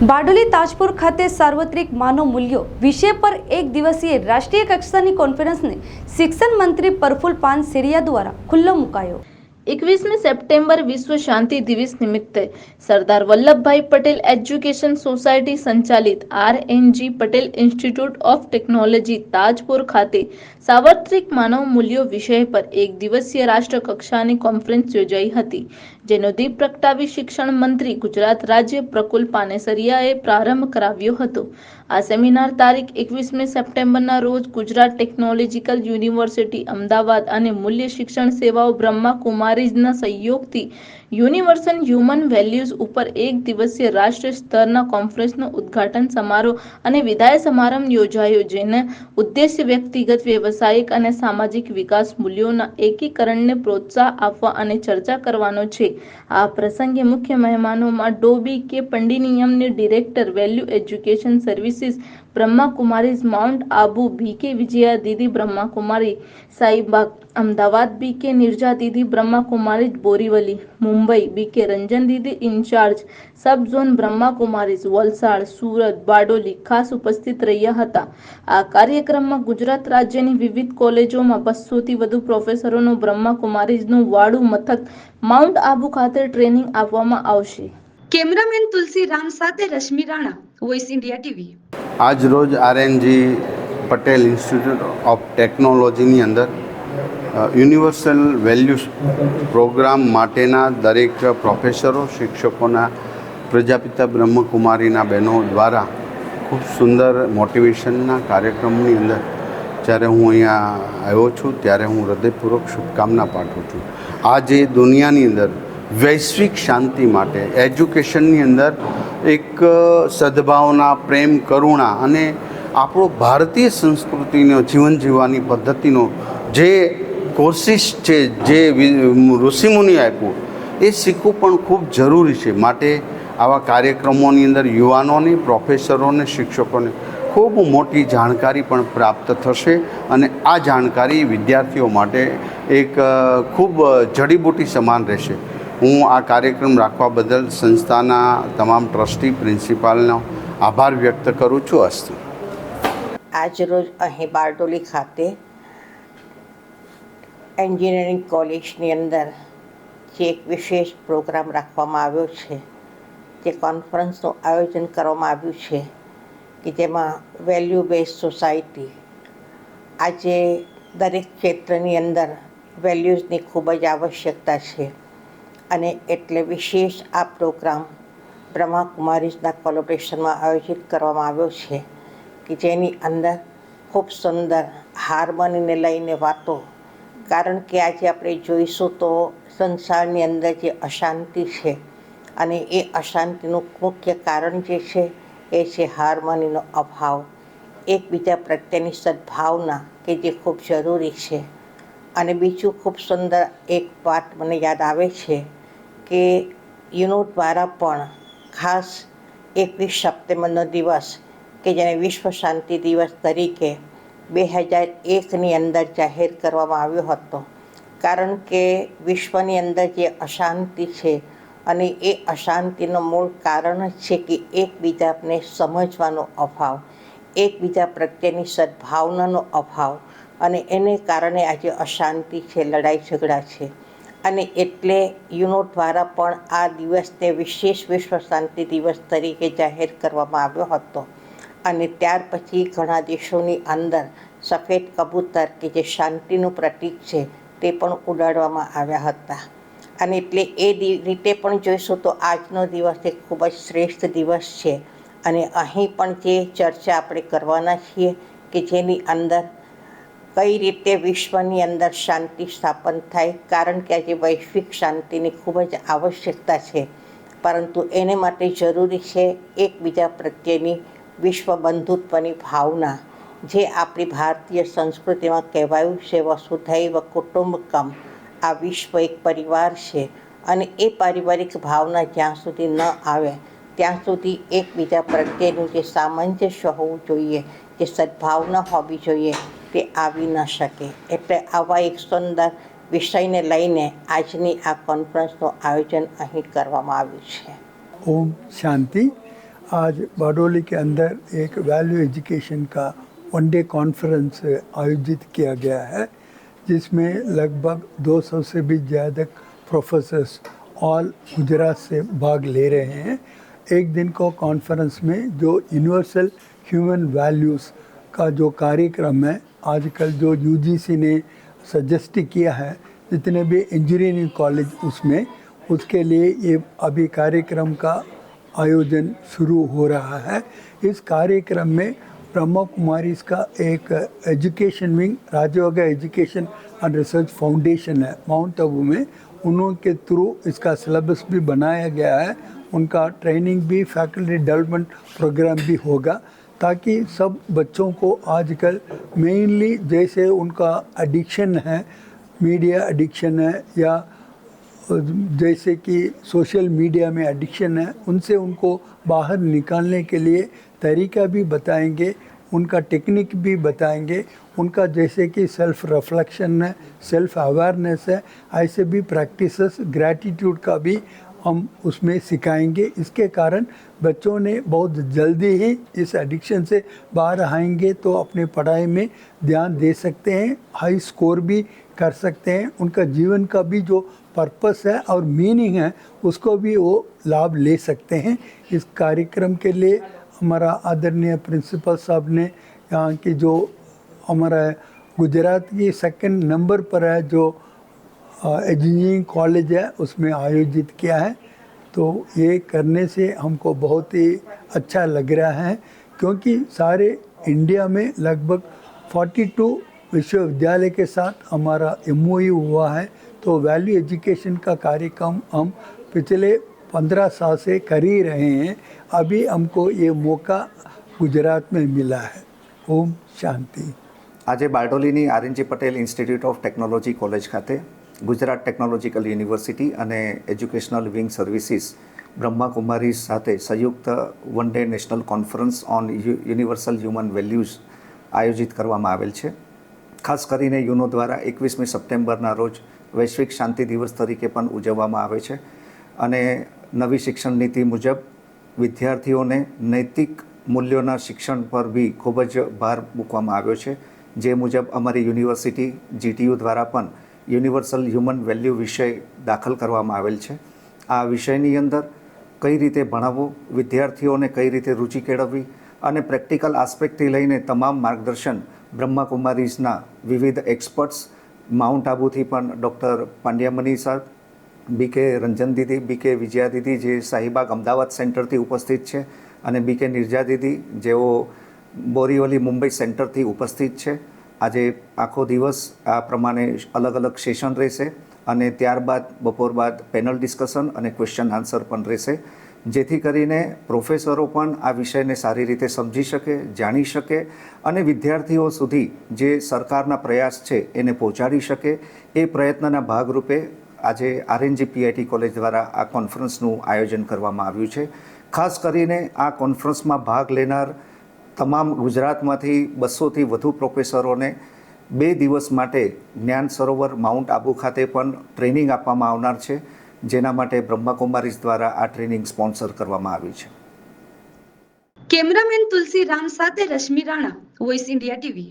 બારડોલી તાજપુર ખાતે સાર્વત્રિક માનવ મૂલ્યો વિષય પર એક દિવસીય રાષ્ટ્રીય કક્ષાની કોન્ફરન્સને શિક્ષણ મંત્રી પરફુલ પાન સેરિયા દ્વારા ખુલ્લો મુકાયો. એકવીસમી સપ્ટેમ્બર વિશ્વ શાંતિ દિવસ નિમિત્તે સરદાર વલ્લભભાઈ પટેલ એજ્યુકેશન સોસાયટી સંચાલિત R NG Patel institute of technology Tajpur ખાતે સાર્વત્રિક માનવ મૂલ્યો વિષય પર એક દિવસીય રાષ્ટ્ર કક્ષાની કોન્ફરન્સ યોજાઈ હતી, જેનો દીપ પ્રગટાવી શિક્ષણ મંત્રી ગુજરાત રાજ્ય પ્રકુલ પાનેસરિયાએ પ્રારંભ કરાવ્યો હતો. આ સેમિનાર તારીખ એકવીસમી સપ્ટેમ્બરના રોજ ગુજરાત ટેકનોલોજીકલ યુનિવર્સિટી અમદાવાદ અને મૂલ્ય શિક્ષણ સેવાઓ બ્રહ્મા કુમારીઝના સહયોગથી યુનિવર્સલ હ્યુમન વેલ્યુઝ ઉપર એક દિવસીય રાષ્ટ્રીય સ્તરના કોન્ફરન્સનો ઉદ્ઘાટન સમારોહ અને વિદાય સમારંભ યોજાયો, જેને ઉદ્દેશ્ય વ્યક્તિગત, વ્યવસાયિક અને સામાજિક વિકાસ મૂલ્યોના એકીકરણને પ્રોત્સાહ આપવા અને ચર્ચા કરવાનો છે. આ પ્રસંગે મુખ્ય મહેમાનોમાં ડોબી કે પંડિનિયમની director value education services Brahma Kumaris Mount Abu BK Vijaya Didi Brahmakumari Saibag Ahmedabad BK Nirja Didi Brahma Kumari Borivali Mumbai BK Ranjan didi incharge sub zone Brahma Kumaris Valsad Surat Bardoli ખાસ ઉપસ્થિત રહ્યા હતા. આ કાર્યક્રમમાં ગુજરાત રાજ્યની વિવિધ કોલેજોમાં બસોથી વધુ પ્રોફેસરોનું બ્રહ્માકુમારીઝનું વાડું મથક માઉન્ટ આબુ ખાતે ટ્રેનિંગ આપવામાં આવશે. કેમેરામેન તુલસી સાથે Rashmi Rana voice India TV. આજ રોજ આરએનજી પટેલ ઇન્સ્ટિટ્યૂટ ઓફ ટેકનોલોજીની અંદર યુનિવર્સલ વેલ્યુસ પ્રોગ્રામ માટેના દરેક પ્રોફેસરો શિક્ષકોના પ્રજાપિતા બ્રહ્મકુમારીના બહેનો દ્વારા ખૂબ સુંદર મોટિવેશનના કાર્યક્રમની અંદર જ્યારે હું અહીંયા આવ્યો છું, ત્યારે હું હૃદયપૂર્વક શુભકામના પાઠવું છું. આજે દુનિયાની અંદર વૈશ્વિક શાંતિ માટે, એજ્યુકેશનની અંદર એક સદભાવના, પ્રેમ, કરુણા અને આપણો ભારતીય સંસ્કૃતિનો, જીવન જીવવાની પદ્ધતિનો જે કોશિશ છે, જે વિ- ઋષિમુનિ આપ્યું, એ શીખવું પણ ખૂબ જરૂરી છે. માટે આવા કાર્યક્રમોની અંદર યુવાનોને, પ્રોફેસરોને, શિક્ષકોને ખૂબ મોટી જાણકારી પણ પ્રાપ્ત થશે અને આ જાણકારી વિદ્યાર્થીઓ માટે એક ખૂબ જડીબુટી સમાન રહેશે. હું આ કાર્યક્રમ રાખવા બદલ સંસ્થાના તમામ ટ્રસ્ટી, પ્રિન્સિપાલનો આભાર વ્યક્ત કરું છું અસ્તુ. આજરોજ અહીં બારડોલી ખાતે એન્જિનિયરિંગ કોલેજની અંદર જે એક વિશેષ પ્રોગ્રામ રાખવામાં આવ્યો છે, જે કોન્ફરન્સનું આયોજન કરવામાં આવ્યું છે, કે જેમાં વેલ્યુ બેઝ સોસાયટી આજે દરેક ક્ષેત્રની અંદર વેલ્યુઝની ખૂબ જ આવશ્યકતા છે. અને એટલે વિશેષ આ પ્રોગ્રામ બ્રહ્માકુમારીઝના કોલોબ્રેશનમાં આયોજિત કરવામાં આવ્યો છે કે જેની અંદર ખૂબ સુંદર હાર્મનીને લઈને વાતો. કારણ કે આજે આપણે જોઈશું તો સંસારની અંદર જે અશાંતિ છે અને એ અશાંતિનું મુખ્ય કારણ જે છે એ છે હાર્મનીનો અભાવ. એકબીજા પ્રત્યેની સદભાવના કે જે ખૂબ જરૂરી છે. અને બીજું ખૂબ સુંદર એક વાત મને યાદ આવે છે કે યુનો દ્વારા પણ ખાસ એકવીસ સપ્ટેમ્બરનો દિવસ કે જેને વિશ્વ શાંતિ દિવસ તરીકે બે હજાર એકની અંદર જાહેર કરવામાં આવ્યો હતો. કારણ કે વિશ્વની અંદર જે અશાંતિ છે અને એ અશાંતિનું મૂળ કારણ જ છે કે એકબીજાને સમજવાનો અભાવ, એકબીજા પ્રત્યેની સદભાવનાનો અભાવ અને એને કારણે આજે અશાંતિ છે લડાઈ ઝઘડા છે. અને એટલે યુનો દ્વારા પણ આ દિવસને વિશેષ વિશ્વ શાંતિ દિવસ તરીકે જાહેર કરવામાં આવ્યો હતો. અને ત્યાર પછી ઘણા દેશોની અંદર સફેદ કબૂતર કે જે શાંતિનું પ્રતીક છે તે પણ ઉડાડવામાં આવ્યા હતા. અને એટલે એ રીતે પણ જોઈશું તો આજનો દિવસ એ ખૂબ જ શ્રેષ્ઠ દિવસ છે. અને અહીં પણ જે ચર્ચા આપણે કરવાના છીએ કે જેની અંદર કઈ રીતે વિશ્વની અંદર શાંતિ સ્થાપન થાય? કારણ કે આજે વૈશ્વિક શાંતિની ખૂબ જ આવશ્યકતા છે. પરંતુ એને માટે જરૂરી છે એકબીજા પ્રત્યેની વિશ્વ બંધુત્વની ભાવના. જે આપણી ભારતીય સંસ્કૃતિમાં કહેવાયું છે વસુધૈવ કુટુંબકમ. આ વિશ્વ એક પરિવાર છે અને એ પારિવારિક ભાવના જ્યાં સુધી ન આવે, ત્યાં સુધી એકબીજા પ્રત્યેનું જે સામંજસ્ય હોવું જોઈએ, જે સદભાવના હોવી જોઈએ તે આવી ન શકે એટલે આવા એક સુંદર વિષયને લઈને આજની આ કોન્ફરન્સનું આયોજન અહીં કરવામાં આવ્યું છે ઓમ શાંતિ आज बारडोली के अंदर एक वैल्यू एजुकेशन का वन डे कॉन्फ्रेंस आयोजित किया गया है जिसमें लगभग 200 से भी ज़्यादा प्रोफेसर्स ऑल गुजरात से भाग ले रहे हैं एक दिन को कॉन्फ्रेंस में जो यूनिवर्सल ह्यूमन वैल्यूज़ का जो कार्यक्रम है आजकल जो यूजीसी ने सजेस्ट किया है, जितने भी इंजीनियरिंग कॉलेज उसमें, उसके लिए ये अभी कार्यक्रम का आयोजन शुरू हो रहा है। इस कार्यक्रम में ब्रह्मा कुमारी इसका एक education wing Rajyoga education and research foundation है माउंट आबू में। उनके थ्रू इसका सिलेबस भी बनाया गया है। उनका ट्रेनिंग भी फैकल्टी डेवलपमेंट प्रोग्राम भी होगा। ताकि सब बच्चों को आजकल मेनली जैसे उनका एडिक्शन है मीडिया एडिक्शन है या जैसे कि सोशल मीडिया में एडिक्शन है, उनसे उनको बाहर निकालने के लिए तरीका भी बताएँगे, उनका टेक्निक भी बताएँगे, उनका जैसे कि सेल्फ रिफ्लेक्शन है सेल्फ अवेयरनेस है, ऐसे भी प्रैक्टिसेस ग्रैटिट्यूड का भी हम उसमें सिखाएँगे। इसके कारण बच्चों ने बहुत जल्दी ही इस एडिक्शन से बाहर आएँगे तो अपने पढ़ाई में ध्यान दे सकते हैं हाई स्कोर भी कर सकते हैं। उनका जीवन का भी जो पर्पस है और मीनिंग है, उसको भी वो लाभ ले सकते हैं। इस कार्यक्रम के लिए हमारा आदरणीय प्रिंसिपल साहब ने यहाँ की जो हमारा गुजरात की सेकंड नंबर पर है, जो इंजीनियरिंग कॉलेज है उसमें आयोजित किया है तो ये करने से हमको बहुत ही अच्छा लग रहा है क्योंकि सारे इंडिया में लगभग 42 विश्वविद्यालय के साथ हमारा एम हुआ है तो वैल्यू एजुकेशन का कार्यक्रम हम पिछले पंद्रह साल से कर ही रहे हैं अभी हमको ये मौका गुजरात में मिला है ओम शांति આજે બારડોલીની RNG Patel institute of technology college ખાતે ગુજરાત ટેકનોલોજીકલ યુનિવર્સિટી અને educational wing services Brahma Kumaris સાથે સંયુક્ત one day national conference on universal human values આયોજિત કરવામાં આવેલ છે. ખાસ કરીને યુનો દ્વારા એકવીસમી સપ્ટેમ્બરના રોજ વૈશ્વિક શાંતિ દિવસ તરીકે પણ ઉજવવામાં આવે છે અને નવી શિક્ષણ નીતિ મુજબ વિદ્યાર્થીઓને નૈતિક મૂલ્યોના શિક્ષણ પર બી ખૂબ જ ભાર મૂકવામાં આવ્યો છે. જે મુજબ અમારી યુનિવર્સિટી જીટીયુ દ્વારા પણ યુનિવર્સલ હ્યુમન વેલ્યુ વિષય દાખલ કરવામાં આવેલ છે. આ વિષયની અંદર કઈ રીતે ભણાવવું, વિદ્યાર્થીઓને કઈ રીતે રુચિ કેળવવી અને પ્રેક્ટિકલ આસ્પેક્ટથી લઈને તમામ માર્ગદર્શન બ્રહ્માકુમારીઝના વિવિધ એક્સપર્ટ્સ, માઉન્ટ આબુથી પણ ડૉક્ટર પાંડ્યામની સર, બી કે રંજન દીદી બી કે વિજયા દીદી જે સાહિબાગ અમદાવાદ સેન્ટરથી ઉપસ્થિત છે અને બી કે નિર્જા દીદી જેઓ બોરીવલી મુંબઈ સેન્ટરથી ઉપસ્થિત છે. આજે આખો દિવસ આ પ્રમાણે અલગ અલગ સેશન રહેશે અને ત્યારબાદ બપોર બાદ પેનલ ડિસ્કશન અને ક્વેશ્ચન આન્સર પણ રહેશે. જેથી કરીને પ્રોફેસરો પણ આ વિષયને સારી રીતે સમજી શકે, જાણી શકે અને વિદ્યાર્થીઓ સુધી જે સરકારના પ્રયાસ છે એને પહોંચાડી શકે. એ પ્રયત્નના ભાગરૂપે આજે આરએનજી પીઆઈટી કોલેજ દ્વારા આ કોન્ફરન્સનું આયોજન કરવામાં આવ્યું છે. ખાસ કરીને આ કોન્ફરન્સમાં ભાગ લેનાર તમામ ગુજરાતમાંથી બસોથી વધુ પ્રોફેસરોને બે દિવસ માટે જ્ઞાન સરોવર માઉન્ટ આબુ ખાતે પણ ટ્રેનિંગ આપવામાં આવનાર છે. જેના માટે બ્રહ્માકુમારીઝ દ્વારા આ ટ્રેનિંગ સ્પોન્સર કરવામાં આવી છે. કેમેરામેન તુલસી રામ સાથે Rashmi Rana voice India TV